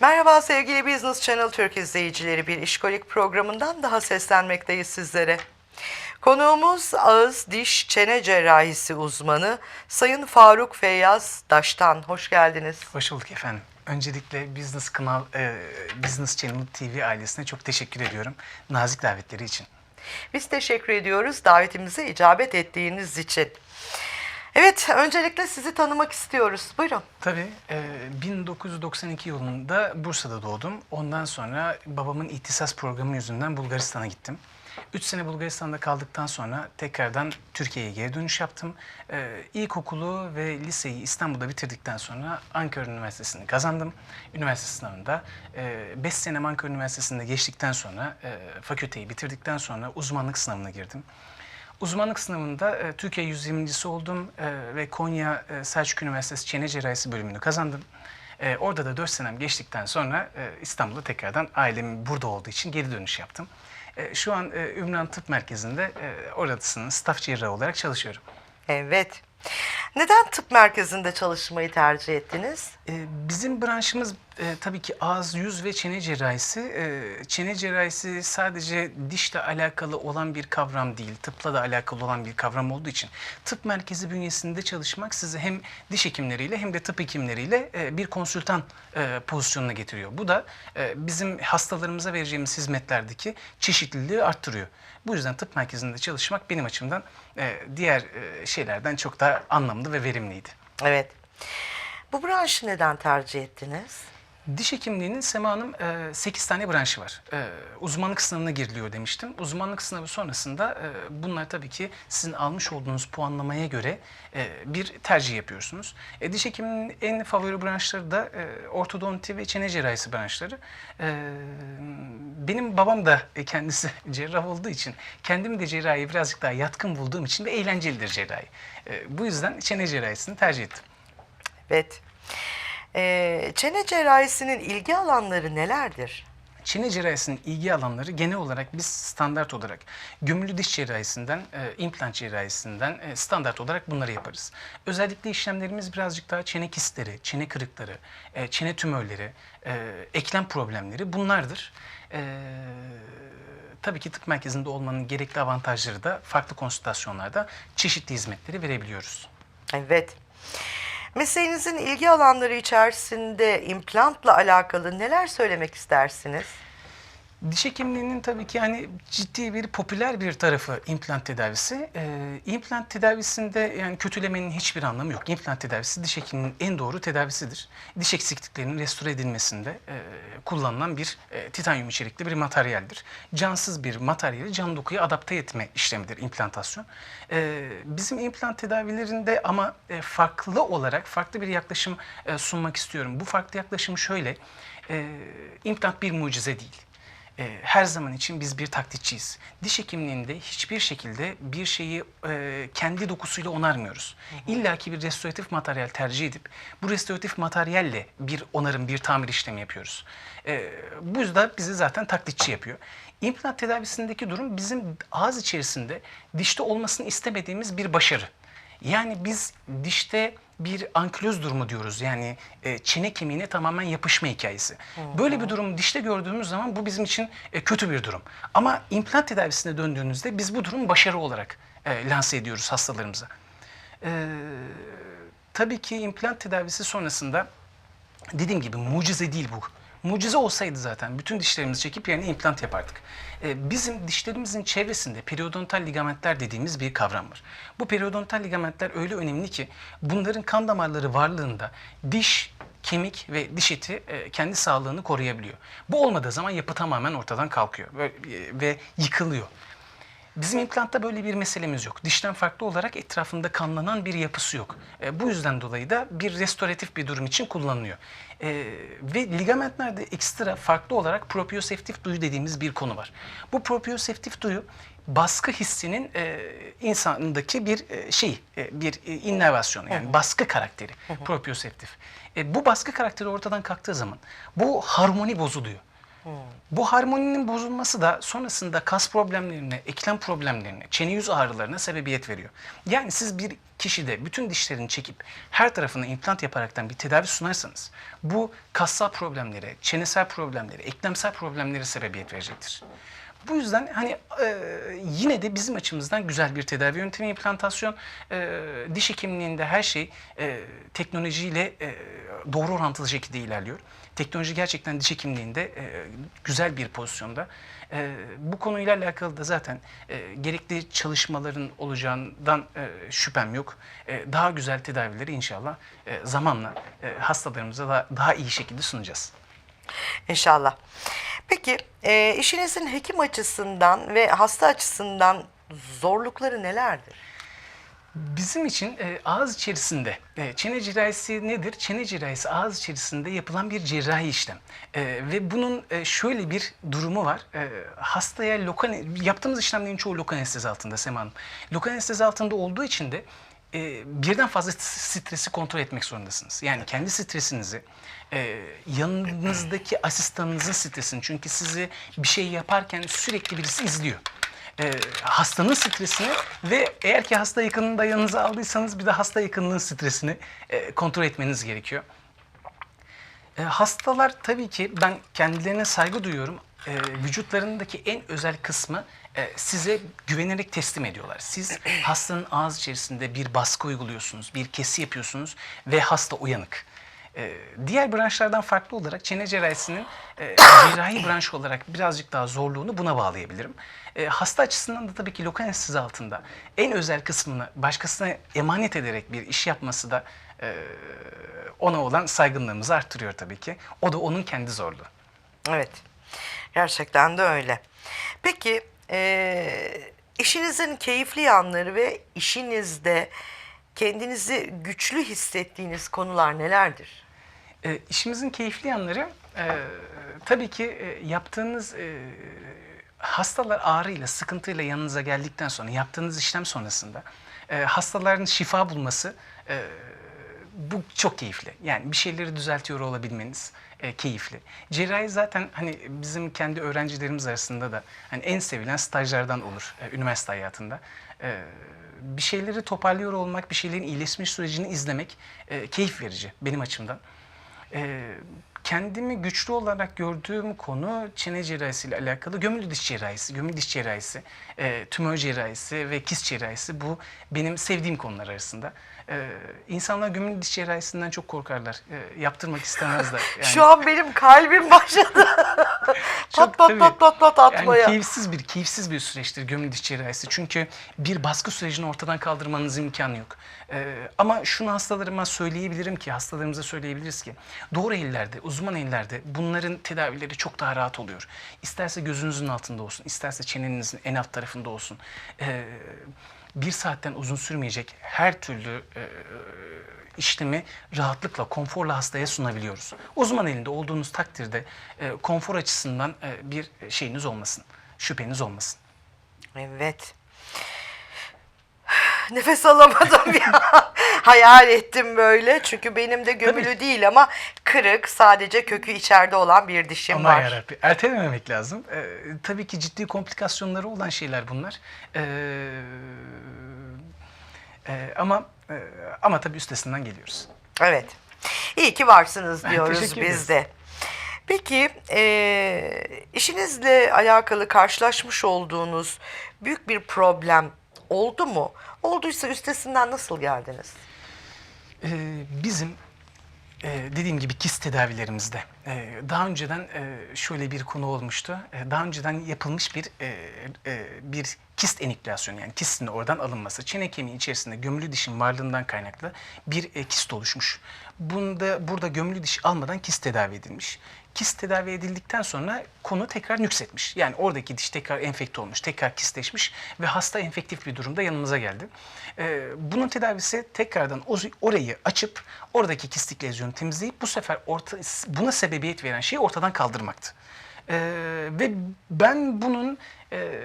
Merhaba sevgili Business Channel Türk izleyicileri bir işkolik programından daha seslenmekteyiz sizlere. Konuğumuz ağız, diş, çene cerrahisi uzmanı Sayın Faruk Feyyaz Daş'tan. Hoş geldiniz. Hoş bulduk efendim. Öncelikle Business Kanal, e, Business Channel TV ailesine çok teşekkür ediyorum. Nazik davetleri için. Biz teşekkür ediyoruz davetimize icabet ettiğiniz için. Evet, öncelikle sizi tanımak istiyoruz. Buyurun. Tabii e, 1992 yılında Bursa'da doğdum. Ondan sonra babamın ihtisas programı yüzünden Bulgaristan'a gittim. 3 sene Bulgaristan'da kaldıktan sonra tekrardan Türkiye'ye geri dönüş yaptım. Ee, ilkokulu ve liseyi İstanbul'da bitirdikten sonra Ankara Üniversitesi'ni kazandım. Üniversite sınavında 5 sene Ankara Üniversitesi'nde geçtikten sonra e, fakülteyi bitirdikten sonra uzmanlık sınavına girdim. Uzmanlık sınavında e, Türkiye 120.si oldum e, ve Konya e, Selçuk Üniversitesi Çene Cerrahisi bölümünü kazandım. E, orada da 4 senem geçtikten sonra e, İstanbul'da tekrardan ailemin burada olduğu için geri dönüş yaptım. E, şu an e, Ümran Tıp Merkezi'nde e, oradasının staff cerrahı olarak çalışıyorum. Evet. Neden tıp merkezinde çalışmayı tercih ettiniz? E, Bizim branşımız e, tabii ki ağız, yüz ve çene cerrahisi. E, çene cerrahisi sadece dişle alakalı olan bir kavram değil, tıpla da alakalı olan bir kavram olduğu için tıp merkezi bünyesinde çalışmak sizi hem diş hekimleriyle hem de tıp hekimleriyle e, bir konsültan e, pozisyonuna getiriyor. Bu da e, bizim hastalarımıza vereceğimiz hizmetlerdeki çeşitliliği arttırıyor. Bu yüzden tıp merkezinde çalışmak benim açımdan e, diğer e, şeylerden çok daha anlamlı ve verimliydi. Evet. Bu branşı neden tercih ettiniz? Diş hekimliğinin Sema Hanım 8 tane branşı var. E, uzmanlık sınavına giriliyor demiştim. Uzmanlık sınavı sonrasında e, bunlar tabii ki sizin almış olduğunuz puanlamaya göre e, bir tercih yapıyorsunuz. E, diş hekiminin en favori branşları da e, ortodonti ve çene cerrahisi branşları. E, benim babam da e, kendisi cerrah olduğu için kendim de cerrahiye birazcık daha yatkın bulduğum için ve eğlencelidir cerrahi. E, bu yüzden çene cerrahisini tercih ettim. Evet. Ee, çene cerrahisinin ilgi alanları nelerdir? Çene cerrahisinin ilgi alanları genel olarak biz standart olarak gömülü diş cerrahisinden, e, implant cerrahisinden e, standart olarak bunları yaparız. Özellikle işlemlerimiz birazcık daha çene kistleri, çene kırıkları, e, çene tümörleri, e, eklem problemleri bunlardır. E, tabii ki tıp merkezinde olmanın gerekli avantajları da farklı konsültasyonlarda çeşitli hizmetleri verebiliyoruz. Evet. Mesleğinizin ilgi alanları içerisinde implantla alakalı neler söylemek istersiniz? Diş hekimliğinin tabii ki yani ciddi bir popüler bir tarafı implant tedavisi. Ee, implant tedavisinde yani kötülemenin hiçbir anlamı yok. İmplant tedavisi diş hekiminin en doğru tedavisidir. Diş eksikliklerinin restore edilmesinde e, kullanılan bir e, titanyum içerikli bir materyaldir. Cansız bir materyali can dokuya adapte etme işlemidir implantasyon. Ee, bizim implant tedavilerinde ama e, farklı olarak farklı bir yaklaşım e, sunmak istiyorum. Bu farklı yaklaşım şöyle. E, implant bir mucize değil. E, her zaman için biz bir taklitçiyiz. Diş hekimliğinde hiçbir şekilde bir şeyi e, kendi dokusuyla onarmıyoruz. İlla ki bir restoratif materyal tercih edip bu restoratif materyalle bir onarım, bir tamir işlemi yapıyoruz. E, bu yüzden bizi zaten taklitçi yapıyor. İmplant tedavisindeki durum bizim ağız içerisinde dişte olmasını istemediğimiz bir başarı. Yani biz dişte bir ankloz durumu diyoruz. Yani e, çene kemiğine tamamen yapışma hikayesi. Böyle bir durumu dişte gördüğümüz zaman bu bizim için e, kötü bir durum. Ama implant tedavisine döndüğünüzde biz bu durumu başarı olarak e, lanse ediyoruz hastalarımıza. E, tabii ki implant tedavisi sonrasında dediğim gibi mucize değil bu. Mucize olsaydı zaten bütün dişlerimizi çekip yerine implant yapardık. Ee, bizim dişlerimizin çevresinde periodontal ligamentler dediğimiz bir kavram var. Bu periodontal ligamentler öyle önemli ki bunların kan damarları varlığında diş, kemik ve diş eti e, kendi sağlığını koruyabiliyor. Bu olmadığı zaman yapı tamamen ortadan kalkıyor ve, ve yıkılıyor. Bizim implantta böyle bir meselemiz yok. Dişten farklı olarak etrafında kanlanan bir yapısı yok. E, bu yüzden dolayı da bir restoratif bir durum için kullanılıyor. E, ve ligamentlerde ekstra farklı olarak proprioseptif duyu dediğimiz bir konu var. Bu proprioseptif duyu baskı hissinin e, insandaki bir e, şey, e, bir e, innervasyonu yani baskı karakteri proprioseptif. E, bu baskı karakteri ortadan kalktığı zaman bu harmoni bozuluyor. Bu harmoninin bozulması da sonrasında kas problemlerine, eklem problemlerine, çene yüz ağrılarına sebebiyet veriyor. Yani siz bir kişide bütün dişlerini çekip her tarafına implant yaparaktan bir tedavi sunarsanız bu kassal problemlere, çenesel problemlere, eklemsel problemlere sebebiyet verecektir. Bu yüzden hani e, yine de bizim açımızdan güzel bir tedavi yöntemi implantasyon. E, diş hekimliğinde her şey e, teknolojiyle e, doğru orantılı şekilde ilerliyor. Teknoloji gerçekten diş hekimliğinde e, güzel bir pozisyonda. E, bu konuyla alakalı da zaten e, gerekli çalışmaların olacağından e, şüphem yok. E, daha güzel tedavileri inşallah e, zamanla e, hastalarımıza da daha iyi şekilde sunacağız. İnşallah. Peki e, işinizin hekim açısından ve hasta açısından zorlukları nelerdir? Bizim için e, ağız içerisinde e, çene cerrahisi nedir? Çene cerrahisi ağız içerisinde yapılan bir cerrahi işlem. E, ve bunun e, şöyle bir durumu var. E, hastaya lokal yaptığımız işlemlerin çoğu lokal anestezi altında Sema Hanım. Lokal anestezi altında olduğu için de e, birden fazla stresi kontrol etmek zorundasınız. Yani kendi stresinizi, e, yanınızdaki asistanınızın stresini. Çünkü sizi bir şey yaparken sürekli birisi izliyor e, hastanın stresini ve eğer ki hasta yakınını da yanınıza aldıysanız bir de hasta yakınının stresini e, kontrol etmeniz gerekiyor. E, hastalar tabii ki ben kendilerine saygı duyuyorum. E, vücutlarındaki en özel kısmı e, size güvenerek teslim ediyorlar. Siz hastanın ağız içerisinde bir baskı uyguluyorsunuz, bir kesi yapıyorsunuz ve hasta uyanık. E, diğer branşlardan farklı olarak çene cerrahisinin e, cerrahi branş olarak birazcık daha zorluğunu buna bağlayabilirim. E, hasta açısından da tabii ki lokal anestezi altında en özel kısmını başkasına emanet ederek bir iş yapması da e, ona olan saygınlığımızı arttırıyor tabii ki. O da onun kendi zorluğu. Evet. Gerçekten de öyle. Peki e, işinizin keyifli yanları ve işinizde kendinizi güçlü hissettiğiniz konular nelerdir? E, işimizin keyifli yanları e, tabii ki e, yaptığınız e, hastalar ağrıyla, sıkıntıyla yanınıza geldikten sonra yaptığınız işlem sonrasında e, hastaların şifa bulması e, bu çok keyifli. Yani bir şeyleri düzeltiyor olabilmeniz e, keyifli. Cerrahi zaten hani bizim kendi öğrencilerimiz arasında da hani en sevilen stajlardan olur e, üniversite hayatında. E, bir şeyleri toparlıyor olmak, bir şeylerin iyileşme sürecini izlemek e, keyif verici benim açımdan. E, kendimi güçlü olarak gördüğüm konu çene cerrahisi ile alakalı gömülü diş cerrahisi, gömülü diş cerrahisi, e, tümör cerrahisi ve kist cerrahisi bu benim sevdiğim konular arasında. E, insanlar gömülü diş cerrahisinden çok korkarlar. E, yaptırmak istemezler. Yani, Şu an benim kalbim başladı. pat Çok pat tabii. pat pat pat atmaya. Yani keyifsiz bir, keyifsiz bir süreçtir gömülü diş cerrahisi. Çünkü bir baskı sürecini ortadan kaldırmanız imkanı yok. Ee, ama şunu hastalarıma söyleyebilirim ki, hastalarımıza söyleyebiliriz ki, doğru ellerde, uzman ellerde bunların tedavileri çok daha rahat oluyor. İsterse gözünüzün altında olsun, isterse çenenizin en alt tarafında olsun. Ee, bir saatten uzun sürmeyecek her türlü e, işlemi rahatlıkla, konforla hastaya sunabiliyoruz. Uzman elinde olduğunuz takdirde e, konfor açısından e, bir şeyiniz olmasın, şüpheniz olmasın. Evet. Nefes alamadım ya. Hayal ettim böyle. Çünkü benim de gömülü Tabii. değil ama kırık, sadece kökü içeride olan bir dişim Ama var. yarabbi ertelememek lazım. E, tabii ki ciddi komplikasyonları olan şeyler bunlar. E, e, ama e, ama tabii üstesinden geliyoruz. Evet. İyi ki varsınız diyoruz biz de. Peki eee, işinizle alakalı karşılaşmış olduğunuz büyük bir problem oldu mu? Olduysa üstesinden nasıl geldiniz? Ee, bizim e, dediğim gibi kist tedavilerimizde e, daha önceden e, şöyle bir konu olmuştu. E, daha önceden yapılmış bir e, e, bir kist enükleasyonu yani kistin oradan alınması. Çene kemiği içerisinde gömülü dişin varlığından kaynaklı bir e, kist oluşmuş. Bunda burada gömülü diş almadan kist tedavi edilmiş. Kist tedavi edildikten sonra konu tekrar nüksetmiş. Yani oradaki diş tekrar enfekte olmuş, tekrar kistleşmiş ve hasta enfektif bir durumda yanımıza geldi. Ee, bunun tedavisi tekrardan orayı açıp oradaki kistik lezyonu temizleyip bu sefer orta, buna sebebiyet veren şeyi ortadan kaldırmaktı. Ee, ve ben bunun e,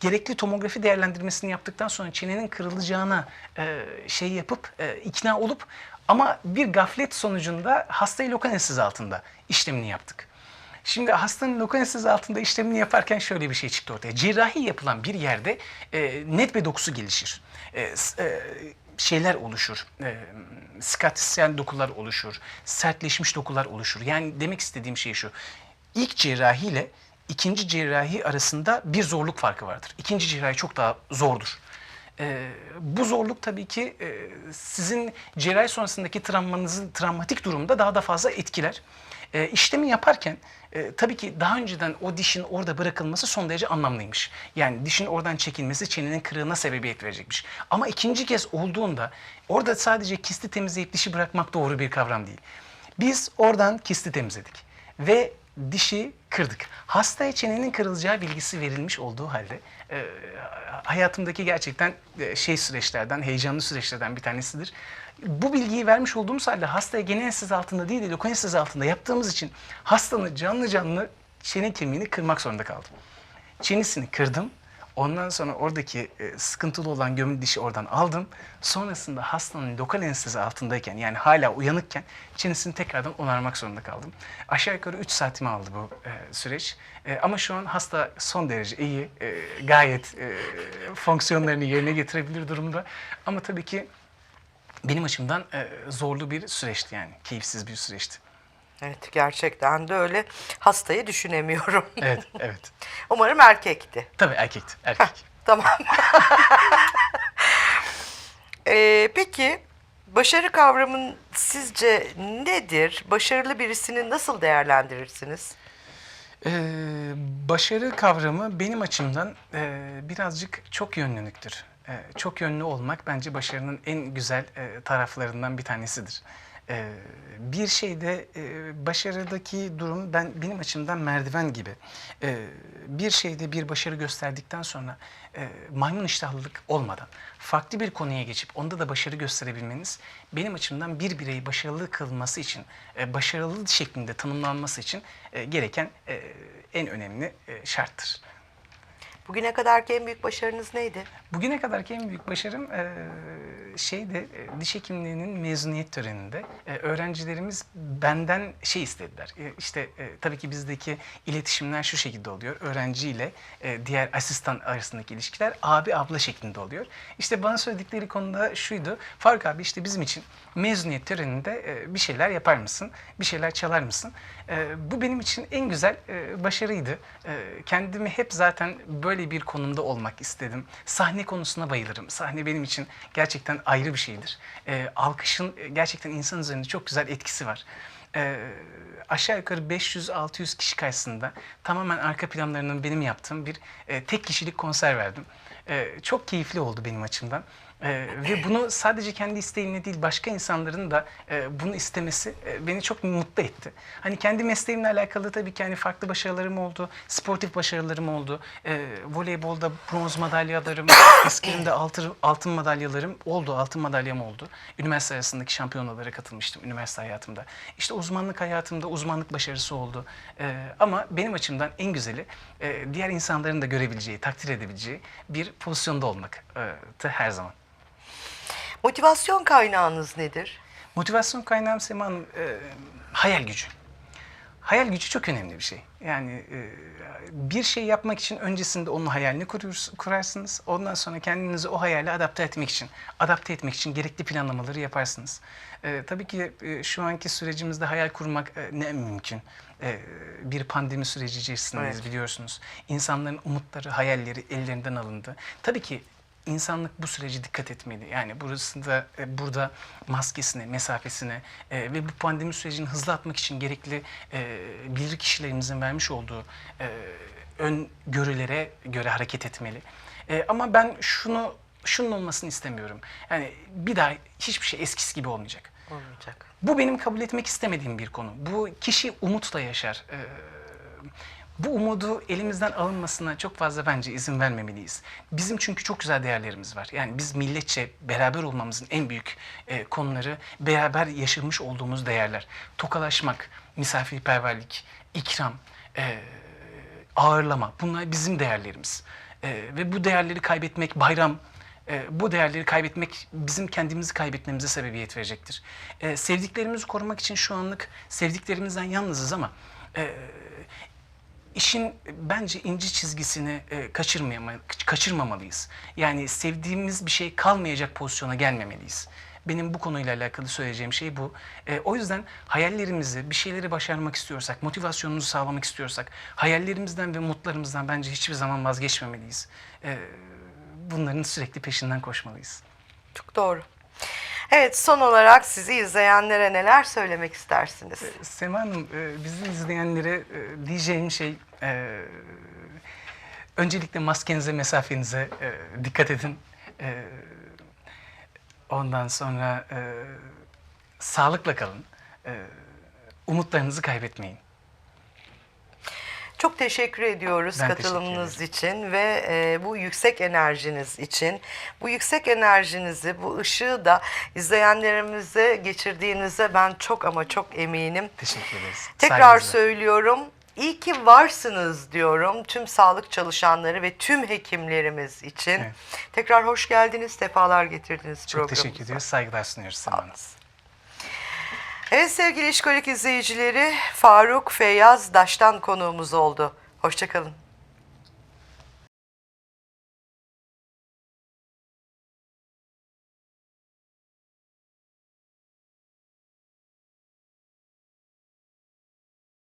gerekli tomografi değerlendirmesini yaptıktan sonra çenenin kırılacağına e, şey yapıp e, ikna olup ama bir gaflet sonucunda hastayı lokal anestezi altında işlemini yaptık. Şimdi hastanın lokal anestezi altında işlemini yaparken şöyle bir şey çıktı ortaya. Cerrahi yapılan bir yerde e, netbe dokusu gelişir. E, e, şeyler oluşur. E, skatisyen dokular oluşur. Sertleşmiş dokular oluşur. Yani demek istediğim şey şu. İlk cerrahi ile ikinci cerrahi arasında bir zorluk farkı vardır. İkinci cerrahi çok daha zordur. Ee, bu zorluk tabii ki e, sizin cerrahi sonrasındaki travmanızın travmatik durumda daha da fazla etkiler. E, işlemi yaparken e, tabii ki daha önceden o dişin orada bırakılması son derece anlamlıymış. Yani dişin oradan çekilmesi çenenin kırığına sebebiyet verecekmiş. Ama ikinci kez olduğunda orada sadece kisti temizleyip dişi bırakmak doğru bir kavram değil. Biz oradan kisti temizledik ve dişi kırdık. Hastaya çenenin kırılacağı bilgisi verilmiş olduğu halde e, hayatımdaki gerçekten e, şey süreçlerden, heyecanlı süreçlerden bir tanesidir. Bu bilgiyi vermiş olduğumuz halde hastaya genel anestezi altında değil de lokal altında yaptığımız için hastanın canlı canlı çene kemiğini kırmak zorunda kaldım. Çenesini kırdım. Ondan sonra oradaki e, sıkıntılı olan gömülü dişi oradan aldım. Sonrasında hastanın lokal anestezi altındayken yani hala uyanıkken çenesini tekrardan onarmak zorunda kaldım. Aşağı yukarı 3 saatimi aldı bu e, süreç. E, ama şu an hasta son derece iyi, e, gayet e, fonksiyonlarını yerine getirebilir durumda. Ama tabii ki benim açımdan e, zorlu bir süreçti yani, keyifsiz bir süreçti. Evet gerçekten de öyle. Hastayı düşünemiyorum. Evet, evet. Umarım erkekti. Tabii erkekti, erkek. Tamam. Ee, peki başarı kavramın sizce nedir? Başarılı birisini nasıl değerlendirirsiniz? Ee, başarı kavramı benim açımdan e, birazcık çok yönlülüktür. E, çok yönlü olmak bence başarının en güzel e, taraflarından bir tanesidir. E, bir şeyde e, başarıdaki durum ben benim açımdan merdiven gibi. E, bir şeyde bir başarı gösterdikten sonra e, maymun iştahlılık olmadan farklı bir konuya geçip onda da başarı gösterebilmeniz benim açımdan bir bireyi başarılı kılması için, e, başarılı şeklinde tanımlanması için e, gereken e, en önemli e, şarttır. Bugüne kadarki en büyük başarınız neydi? Bugüne kadarki en büyük başarım e, şeyde e, diş hekimliğinin mezuniyet töreninde e, öğrencilerimiz benden şey istediler. E, işte tabii ki bizdeki iletişimler şu şekilde oluyor. Öğrenci ile e, diğer asistan arasındaki ilişkiler abi abla şeklinde oluyor. İşte bana söyledikleri konuda şuydu. Faruk abi işte bizim için mezuniyet töreninde bir şeyler yapar mısın? Bir şeyler çalar mısın? Bu benim için en güzel başarıydı. Kendimi hep zaten böyle bir konumda olmak istedim. Sahne konusuna bayılırım. Sahne benim için gerçekten ayrı bir şeydir. E, alkışın gerçekten insan üzerinde çok güzel etkisi var. E, aşağı yukarı 500-600 kişi karşısında tamamen arka planlarının benim yaptığım bir e, tek kişilik konser verdim. E, çok keyifli oldu benim açımdan. Ee, ve bunu sadece kendi isteğimle değil başka insanların da e, bunu istemesi e, beni çok mutlu etti. Hani kendi mesleğimle alakalı tabii ki hani farklı başarılarım oldu, sportif başarılarım oldu. E, voleybolda bronz madalyalarım, eskrimde altın, altın madalyalarım oldu, altın madalyam oldu. Üniversite arasındaki şampiyonalara katılmıştım üniversite hayatımda. İşte uzmanlık hayatımda uzmanlık başarısı oldu. E, ama benim açımdan en güzeli e, diğer insanların da görebileceği, takdir edebileceği bir pozisyonda olmak e, her zaman. Motivasyon kaynağınız nedir? Motivasyon kaynağım Sema Hanım, e, hayal gücü. Hayal gücü çok önemli bir şey. Yani e, bir şey yapmak için öncesinde onun hayalini kururs- kurarsınız. Ondan sonra kendinizi o hayale adapte etmek için, adapte etmek için gerekli planlamaları yaparsınız. E, tabii ki e, şu anki sürecimizde hayal kurmak e, ne mümkün. E, bir pandemi süreci içerisindeyiz Evet. biliyorsunuz. İnsanların umutları, hayalleri ellerinden alındı. Tabii ki İnsanlık bu süreci dikkat etmeli. Yani burasında e, burada maskesine, mesafesine e, ve bu pandemi sürecini hızlı atmak için gerekli e, bilir kişilerimizin vermiş olduğu e, ön görülere göre hareket etmeli. E, ama ben şunu şunun olmasını istemiyorum. Yani bir daha hiçbir şey eskisi gibi olmayacak. Olmayacak. Bu benim kabul etmek istemediğim bir konu. Bu kişi umutla yaşar. Ee, bu umudu elimizden alınmasına çok fazla bence izin vermemeliyiz. Bizim çünkü çok güzel değerlerimiz var. Yani biz milletçe beraber olmamızın en büyük e, konuları beraber yaşamış olduğumuz değerler. Tokalaşmak, misafirperverlik, ikram, e, ağırlama bunlar bizim değerlerimiz. E, ve bu değerleri kaybetmek, bayram, e, bu değerleri kaybetmek bizim kendimizi kaybetmemize sebebiyet verecektir. E, sevdiklerimizi korumak için şu anlık sevdiklerimizden yalnızız ama e, işin bence ince çizgisini e, kaçırmayama, kaçırmamalıyız. Yani sevdiğimiz bir şey kalmayacak pozisyona gelmemeliyiz. Benim bu konuyla alakalı söyleyeceğim şey bu. E, o yüzden hayallerimizi, bir şeyleri başarmak istiyorsak, motivasyonumuzu sağlamak istiyorsak, hayallerimizden ve umutlarımızdan bence hiçbir zaman vazgeçmemeliyiz. E, bunların sürekli peşinden koşmalıyız. Çok doğru. Evet son olarak sizi izleyenlere neler söylemek istersiniz? Sema Hanım, e, bizi izleyenlere e, diyeceğim şey... e, öncelikle maskenize, mesafenize e, dikkat edin. E, ondan sonra e, sağlıkla kalın. E, umutlarınızı kaybetmeyin. Çok teşekkür ediyoruz Ben katılımınız teşekkür için ve e, bu yüksek enerjiniz için. Bu yüksek enerjinizi, bu ışığı da izleyenlerimize geçirdiğinize ben çok ama çok eminim. Teşekkür ederiz. Tekrar Saygınızla. söylüyorum. İyi ki varsınız diyorum tüm sağlık çalışanları ve tüm hekimlerimiz için. Evet. Tekrar hoş geldiniz, sefalar getirdiniz Çok programımıza. teşekkür ediyoruz. Saygılar sunuyoruz Sema Hanım. Evet sevgili İşkolik izleyicileri Faruk Feyyaz Daş'tan konuğumuz oldu. Hoşçakalın.